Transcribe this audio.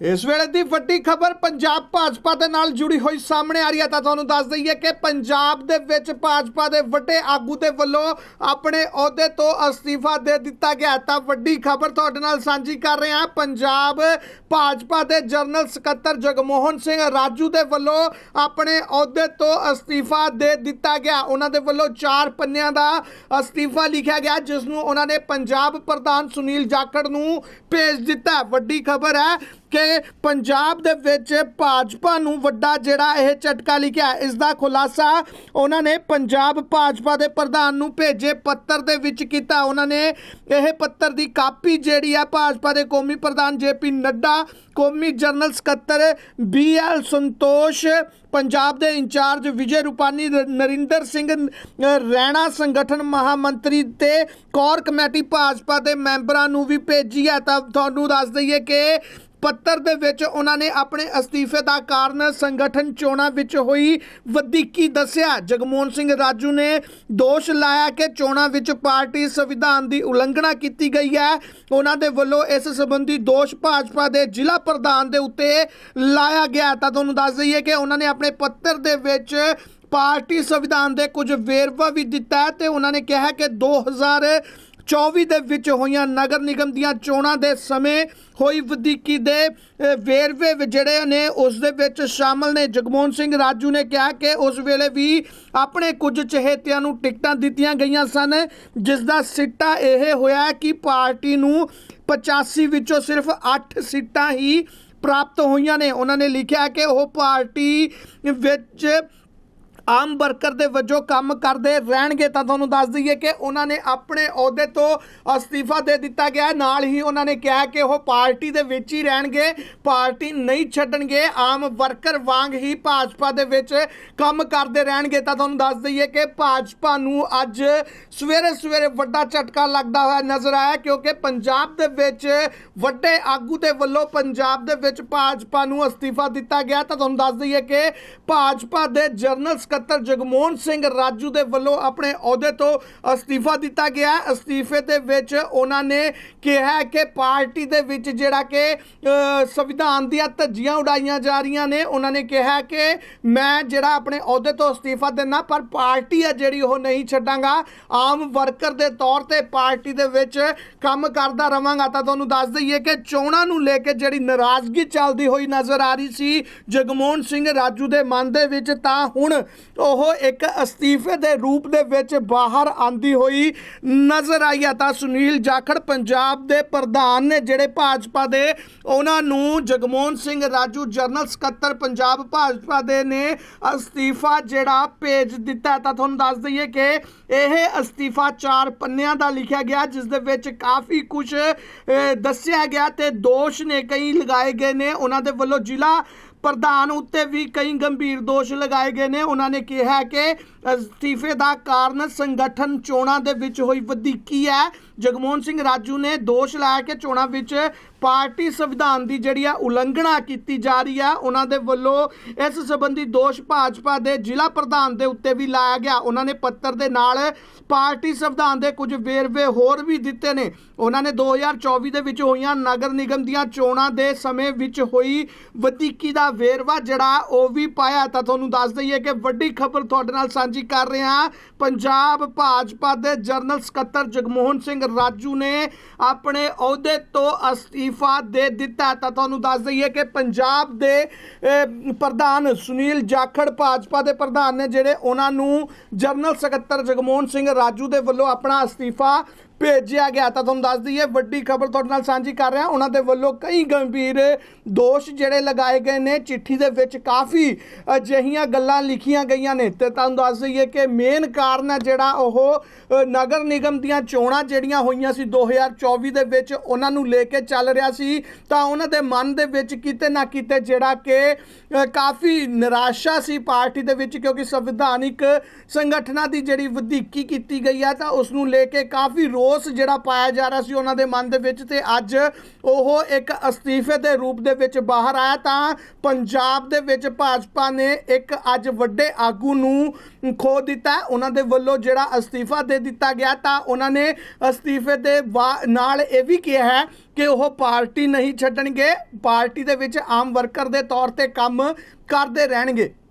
ਇਸ ਵੇਲੇ ਦੀ ਵੱਡੀ ਖਬਰ ਪੰਜਾਬ ਭਾਜਪਾ ਦੇ ਨਾਲ ਜੁੜੀ ਹੋਈ ਸਾਹਮਣੇ ਆ ਰਹੀ ਹੈ। ਤਾਂ ਤੁਹਾਨੂੰ ਦੱਸ ਦਈਏ ਕਿ ਪੰਜਾਬ ਦੇ ਵਿੱਚ ਭਾਜਪਾ ਦੇ ਵੱਡੇ ਆਗੂ ਦੇ ਵੱਲੋਂ ਆਪਣੇ ਅਹੁਦੇ ਤੋਂ ਅਸਤੀਫਾ ਦੇ ਦਿੱਤਾ ਗਿਆ। ਤਾਂ ਵੱਡੀ ਖਬਰ ਤੁਹਾਡੇ ਨਾਲ ਸਾਂਝੀ ਕਰ ਰਹੇ ਹਾਂ। ਪੰਜਾਬ ਭਾਜਪਾ ਦੇ ਜਨਰਲ ਸਕੱਤਰ ਜਗਮੋਹਨ ਸਿੰਘ ਰਾਜੂ ਦੇ ਵੱਲੋਂ ਆਪਣੇ ਅਹੁਦੇ ਤੋਂ ਅਸਤੀਫਾ ਦੇ ਦਿੱਤਾ ਗਿਆ। ਉਹਨਾਂ ਦੇ ਵੱਲੋਂ ਚਾਰ ਪੰਨਿਆਂ ਦਾ ਅਸਤੀਫਾ ਲਿਖਿਆ ਗਿਆ, ਜਿਸ ਨੂੰ ਉਹਨਾਂ ਨੇ ਪੰਜਾਬ ਪ੍ਰਧਾਨ ਸੁਨੀਲ ਜਾਖੜ ਨੂੰ ਭੇਜ ਦਿੱਤਾ। ਵੱਡੀ ਖਬਰ ਹੈ ਕਿ ਪੰਜਾਬ ਦੇ ਵਿੱਚ ਭਾਜਪਾ ਨੂੰ ਵੱਡਾ ਜਿਹੜਾ ਇਹ ਝਟਕਾ ਲਿਖਿਆ ਇਸ ਦਾ ਖੁਲਾਸਾ ਉਹਨਾਂ ਨੇ ਪੰਜਾਬ ਭਾਜਪਾ ਦੇ ਪ੍ਰਧਾਨ ਨੂੰ ਭੇਜੇ ਪੱਤਰ ਦੇ ਵਿੱਚ ਕੀਤਾ। ਉਹਨਾਂ ਨੇ ਇਹ ਪੱਤਰ ਦੀ ਕਾਪੀ ਜਿਹੜੀ ਹੈ ਭਾਜਪਾ ਦੇ ਕੌਮੀ ਪ੍ਰਧਾਨ ਜੇਪੀ ਨੱਡਾ ਕੌਮੀ ਜਨਰਲ ਸਕੱਤਰ ਬੀ ਐਲ ਸੰਤੋਸ਼ ਪੰਜਾਬ ਦੇ ਇੰਚਾਰਜ ਵਿਜੇ ਰੂਪਾਨੀ ਨਰਿੰਦਰ ਸਿੰਘ ਅ, ਰੈਣਾ ਸੰਗਠਨ ਮਹਾਮੰਤਰੀ ਤੇ ਕੋਰ ਕਮੇਟੀ ਭਾਜਪਾ ਦੇ ਮੈਂਬਰਾਂ ਨੂੰ ਵੀ ਭੇਜੀ ਹੈ। ਤਾਂ ਤੁਹਾਨੂੰ ਦੱਸ ਦਈਏ ਕਿ ਪੱਤਰ ਦੇ ਵਿੱਚ ਉਹਨਾਂ ਨੇ ਆਪਣੇ ਅਸਤੀਫੇ ਦਾ ਕਾਰਨ ਸੰਗਠਨ ਚੋਣਾਂ ਵਿੱਚ ਹੋਈ ਵਧੀਕੀ ਦੱਸਿਆ। ਜਗਮੋਹਨ ਸਿੰਘ ਰਾਜੂ ਨੇ ਦੋਸ਼ ਲਾਇਆ ਕਿ ਚੋਣਾਂ ਵਿੱਚ ਪਾਰਟੀ ਸੰਵਿਧਾਨ ਦੀ ਉਲੰਘਣਾ ਕੀਤੀ ਗਈ ਹੈ। ਉਹਨਾਂ ਦੇ ਵੱਲੋਂ ਇਸ ਸੰਬੰਧੀ ਦੋਸ਼ ਭਾਜਪਾ ਦੇ ਜ਼ਿਲ੍ਹਾ ਪ੍ਰਧਾਨ ਦੇ ਉੱਤੇ ਲਾਇਆ ਗਿਆ ਤਾਂ ਤੁਹਾਨੂੰ ਦੱਸ ਦਈਏ ਕਿ ਉਹਨਾਂ ਨੇ ਆਪਣੇ ਪੱਤਰ ਦੇ ਵਿੱਚ ਪਾਰਟੀ ਸੰਵਿਧਾਨ ਦੇ ਕੁਝ ਵੇਰਵਾ ਵੀ ਦਿੱਤਾ ਹੈ ਤੇ ਉਹਨਾਂ ਨੇ ਕਿਹਾ ਕਿ 2024 ਦੇ ਵਿੱਚ ਹੋਈਆਂ ਨਗਰ ਨਿਗਮ ਦੀਆਂ ਚੋਣਾਂ ਦੇ ਸਮੇਂ ਹੋਈ ਵਧੀਕੀ ਦੇ ਵੇਰਵੇ ਜਿਹੜੇ ਨੇ, ਉਸ ਦੇ ਵਿੱਚ ਸ਼ਾਮਲ ਨੇ। ਜਗਮੋਹਨ ਸਿੰਘ ਰਾਜੂ ਨੇ ਕਿਹਾ ਕਿ ਉਸ ਵੇਲੇ ਵੀ ਆਪਣੇ ਕੁਝ ਚਹੇਤਿਆਂ ਨੂੰ ਟਿਕਟਾਂ ਦਿੱਤੀਆਂ ਗਈਆਂ ਸਨ ਜਿਸ ਦਾ ਸਿੱਟਾ ਇਹ ਹੋਇਆ ਕਿ ਪਾਰਟੀ ਨੂੰ 85 ਵਿੱਚੋਂ ਸਿਰਫ 8 ਸੀਟਾਂ ਹੀ ਪ੍ਰਾਪਤ ਹੋਈਆਂ ਨੇ। ਉਹਨਾਂ ਨੇ ਲਿਖਿਆ ਕਿ ਉਹ ਪਾਰਟੀ ਵਿੱਚ ਆਮ ਵਰਕਰ ਦੇ ਵਜੋਂ ਕੰਮ ਕਰਦੇ ਰਹਿਣਗੇ ਤਾਂ ਤੁਹਾਨੂੰ ਦੱਸ ਦਈਏ ਕਿ ਉਹਨਾਂ ਨੇ ਆਪਣੇ ਅਹੁਦੇ ਤੋਂ ਅਸਤੀਫਾ ਦੇ ਦਿੱਤਾ ਗਿਆ। ਨਾਲ ਹੀ ਉਹਨਾਂ ਨੇ ਕਿਹਾ ਕਿ ਉਹ ਪਾਰਟੀ ਦੇ ਵਿੱਚ ਹੀ ਰਹਿਣਗੇ, ਪਾਰਟੀ ਨਹੀਂ ਛੱਡਣਗੇ। ਆਮ ਵਰਕਰ ਵਾਂਗ ਹੀ ਭਾਜਪਾ ਦੇ ਵਿੱਚ ਕੰਮ ਕਰਦੇ ਰਹਿਣਗੇ। ਤਾਂ ਤੁਹਾਨੂੰ ਦੱਸ ਦਈਏ ਕਿ ਭਾਜਪਾ ਨੂੰ ਅੱਜ ਸਵੇਰੇ ਸਵੇਰੇ ਵੱਡਾ ਝਟਕਾ ਲੱਗਦਾ ਹੋਇਆ ਨਜ਼ਰ ਆਇਆ, ਕਿਉਂਕਿ ਪੰਜਾਬ ਦੇ ਵਿੱਚ ਵੱਡੇ ਆਗੂ ਦੇ ਵੱਲੋਂ ਪੰਜਾਬ ਦੇ ਵਿੱਚ ਭਾਜਪਾ ਨੂੰ ਅਸਤੀਫਾ ਦਿੱਤਾ ਗਿਆ। ਤਾਂ ਤੁਹਾਨੂੰ ਦੱਸ ਦਈਏ ਕਿ ਭਾਜਪਾ ਦੇ ਜਨਰਲ ਸਕੱਤਰ ਜਗਮੋਹਨ ਸਿੰਘ ਰਾਜੂ ਦੇ ਵੱਲੋਂ ਆਪਣੇ ਅਹੁਦੇ ਤੋਂ ਅਸਤੀਫਾ ਦਿੱਤਾ ਗਿਆ। ਅਸਤੀਫੇ ਦੇ ਵਿੱਚ ਉਹਨਾਂ ਨੇ ਕਿਹਾ ਕਿ ਪਾਰਟੀ ਦੇ ਵਿੱਚ ਜਿਹੜਾ ਕਿ ਸੰਵਿਧਾਨ ਦੀਆਂ ਧੱਜੀਆਂ ਉਡਾਈਆਂ ਜਾ ਰਹੀਆਂ ਨੇ। ਉਹਨਾਂ ਨੇ ਕਿਹਾ ਕਿ ਮੈਂ ਜਿਹੜਾ ਆਪਣੇ ਅਹੁਦੇ ਤੋਂ ਅਸਤੀਫਾ ਦਿੰਦਾ, ਪਰ ਪਾਰਟੀ ਹੈ ਜਿਹੜੀ ਉਹ ਨਹੀਂ ਛੱਡਾਂਗਾ। ਆਮ ਵਰਕਰ ਦੇ ਤੌਰ ਤੇ ਪਾਰਟੀ ਦੇ ਵਿੱਚ ਕੰਮ ਕਰਦਾ ਰਵਾਂਗਾ। ਤਾਂ ਤੁਹਾਨੂੰ ਦੱਸ ਦਈਏ ਕਿ ਚੋਣਾਂ ਨੂੰ ਲੈ ਕੇ ਜਿਹੜੀ ਨਾਰਾਜ਼ਗੀ ਚੱਲਦੀ ਹੋਈ ਨਜ਼ਰ ਆ ਰਹੀ ਸੀ ਜਗਮੋਹਨ ਸਿੰਘ ਰਾਜੂ ਦੇ ਮਨ ਦੇ ਵਿੱਚ, ਤਾਂ ਹੁਣ ਉਹ ਇੱਕ ਅਸਤੀਫੇ ਦੇ ਰੂਪ ਦੇ ਵਿੱਚ ਬਾਹਰ ਆਂਦੀ ਹੋਈ ਨਜ਼ਰ ਆਈ ਹੈ ਤਾਂ ਸੁਨੀਲ ਜਾਖੜ ਪੰਜਾਬ ਦੇ ਪ੍ਰਧਾਨ ਨੇ ਜਿਹੜੇ ਭਾਜਪਾ ਦੇ ਉਹਨਾਂ ਨੂੰ ਜਗਮੋਹਨ ਸਿੰਘ ਰਾਜੂ, ਜਨਰਲ ਸਕੱਤਰ ਪੰਜਾਬ ਭਾਜਪਾ ਦੇ ਨੇ ਅਸਤੀਫਾ ਜਿਹੜਾ ਭੇਜ ਦਿੱਤਾ। ਤਾਂ ਤੁਹਾਨੂੰ ਦੱਸ ਦਈਏ ਕਿ ਇਹ ਅਸਤੀਫਾ ਚਾਰ ਪੰਨਿਆਂ ਦਾ ਲਿਖਿਆ ਗਿਆ, ਜਿਸ ਦੇ ਵਿੱਚ ਕਾਫੀ ਕੁਝ ਦੱਸਿਆ ਗਿਆ ਤੇ ਦੋਸ਼ ਨੇ ਕਈ ਲਗਾਏ ਗਏ ਨੇ। ਉਹਨਾਂ ਦੇ ਵੱਲੋਂ ਜ਼ਿਲ੍ਹਾ ਪ੍ਰਧਾਨ ਉੱਤੇ ਵੀ ਕਈ ਗੰਭੀਰ ਦੋਸ਼ ਲਗਾਏ ਗਏ ਨੇ। ਉਹਨਾਂ ਨੇ ਕਿਹਾ ਕਿ ਅਸਤੀਫੇ ਦਾ ਕਾਰਨ ਸੰਗਠਨ ਚੋਣਾਂ ਦੇ ਵਿੱਚ ਹੋਈ ਵਧੀਕੀ ਹੈ। ਜਗਮੋਹਨ ਸਿੰਘ ਰਾਜੂ ਨੇ ਦੋਸ਼ ਲਾਇਆ ਕਿ ਚੋਣਾਂ ਵਿੱਚ ਪਾਰਟੀ ਸੰਵਿਧਾਨ ਦੀ ਜਿਹੜੀ ਆ ਉਲੰਘਣਾ ਕੀਤੀ ਜਾ ਰਹੀ ਹੈ ਉਹਨਾਂ ਦੇ ਵੱਲੋਂ ਇਸ ਸੰਬੰਧੀ ਦੋਸ਼ ਭਾਜਪਾ ਦੇ ਜ਼ਿਲ੍ਹਾ ਪ੍ਰਧਾਨ ਦੇ ਉੱਤੇ ਵੀ ਲਾਇਆ ਗਿਆ। ਉਹਨਾਂ ਨੇ ਪੱਤਰ ਦੇ ਨਾਲ ਪਾਰਟੀ ਸੰਵਿਧਾਨ ਦੇ ਕੁਝ ਵੇਰਵੇ ਹੋਰ ਵੀ ਦਿੱਤੇ ਨੇ। ਉਹਨਾਂ ਨੇ 2024 ਦੇ ਵਿੱਚ ਹੋਈਆਂ ਨਗਰ ਨਿਗਮ ਦੀਆਂ ਚੋਣਾਂ ਦੇ ਸਮੇਂ ਵਿੱਚ ਹੋਈ ਵਧੀਕੀ ਦਾ ਵੇਰਵਾ ਜਿਹੜਾ ਉਹ ਵੀ ਪਾਇਆ। ਤਾਂ ਤੁਹਾਨੂੰ ਦੱਸ ਦਈਏ ਕਿ ਵੱਡੀ ਖਬਰ ਤੁਹਾਡੇ ਨਾਲ ਸਾਂਝੀ ਕਰ ਰਹੇ। ਹਾਂ ਪੰਜਾਬ ਭਾਜਪਾ ਦੇ ਜਨਰਲ ਸਕੱਤਰ ਜਗਮੋਹਨ ਸਿੰਘ ਰਾਜੂ ਨੇ ਆਪਣੇ ਅਹੁਦੇ ਤੋਂ ਅਸਤੀਫਾ ਦੇ ਦਿੱਤਾ। ਤਾਂ ਤੁਹਾਨੂੰ ਦੱਸ ਦਈਏ ਕਿ ਪੰਜਾਬ ਦੇ ਅਹ, ਪ੍ਰਧਾਨ ਸੁਨੀਲ ਜਾਖੜ ਭਾਜਪਾ ਦੇ ਪ੍ਰਧਾਨ ਨੇ ਜਿਹੜੇ ਉਹਨਾਂ ਨੂੰ ਜਨਰਲ ਸਕੱਤਰ ਜਗਮੋਹਨ ਸਿੰਘ ਰਾਜੂ ਦੇ ਵੱਲੋਂ ਆਪਣਾ ਅਸਤੀਫਾ ਭੇਜਿਆ ਗਿਆ ਤਾਂ ਤੁਹਾਨੂੰ ਦੱਸ ਦਈਏ, ਵੱਡੀ ਖਬਰ ਤੁਹਾਡੇ ਨਾਲ ਸਾਂਝੀ ਕਰ ਰਿਹਾ। ਉਹਨਾਂ ਦੇ ਵੱਲੋਂ ਕਈ ਗੰਭੀਰ ਦੋਸ਼ ਜਿਹੜੇ ਲਗਾਏ ਗਏ ਨੇ। ਚਿੱਠੀ ਦੇ ਵਿੱਚ ਕਾਫੀ ਅਜਿਹੀਆਂ ਗੱਲਾਂ ਲਿਖੀਆਂ ਗਈਆਂ ਨੇ। ਤੇ ਤੁਹਾਨੂੰ ਦੱਸ ਦਈਏ ਕਿ ਮੇਨ ਕਾਰਨ ਹੈ ਜਿਹੜਾ ਉਹ ਨਗਰ ਨਿਗਮ ਦੀਆਂ ਚੋਣਾਂ ਜਿਹੜੀਆਂ ਹੋਈਆਂ ਸੀ 2024 ਦੇ ਵਿੱਚ, ਉਹਨਾਂ ਨੂੰ ਲੈ ਕੇ ਚੱਲ ਰਿਹਾ ਸੀ। ਤਾਂ ਉਹਨਾਂ ਦੇ ਮਨ ਦੇ ਵਿੱਚ ਕਿਤੇ ਨਾ ਕਿਤੇ ਜਿਹੜਾ ਕਿ ਕਾਫੀ ਨਿਰਾਸ਼ਾ ਸੀ ਪਾਰਟੀ ਦੇ ਵਿੱਚ, ਕਿਉਂਕਿ ਸੰਵਿਧਾਨਿਕ ਸੰਗਠਨਾਂ ਦੀ ਜਿਹੜੀ ਵਧੀਕੀ ਕੀਤੀ ਗਈ ਹੈ, ਤਾਂ ਉਸ ਨੂੰ ਲੈ ਕੇ ਕਾਫੀ ਰੋ ਰੋਸ ਜਿਹੜਾ ਪਾਇਆ ਜਾ ਰਿਹਾ ਸੀ ਉਹਨਾਂ ਦੇ ਮਨ ਦੇ ਵਿੱਚ ਤੇ ਅੱਜ ਉਹ ਇੱਕ ਅਸਤੀਫੇ ਦੇ ਰੂਪ ਦੇ ਵਿੱਚ ਬਾਹਰ ਆਇਆ ਤਾਂ ਪੰਜਾਬ ਦੇ ਵਿੱਚ ਭਾਜਪਾ ਨੇ ਇੱਕ ਅੱਜ ਵੱਡੇ ਆਗੂ ਨੂੰ ਖੋ ਦਿੱਤਾ। ਉਹਨਾਂ ਦੇ ਵੱਲੋਂ ਜਿਹੜਾ ਅਸਤੀਫਾ ਦੇ ਦਿੱਤਾ ਗਿਆ ਤਾਂ ਉਹਨਾਂ ਨੇ ਅਸਤੀਫੇ ਦੇ ਵਾ- ਨਾਲ ਇਹ ਵੀ ਕਿਹਾ ਹੈ ਕਿ ਉਹ ਪਾਰਟੀ ਨਹੀਂ ਛੱਡਣਗੇ। ਪਾਰਟੀ ਦੇ ਵਿੱਚ ਆਮ ਵਰਕਰ ਦੇ ਤੌਰ ਤੇ ਕੰਮ ਕਰਦੇ ਰਹਿਣਗੇ।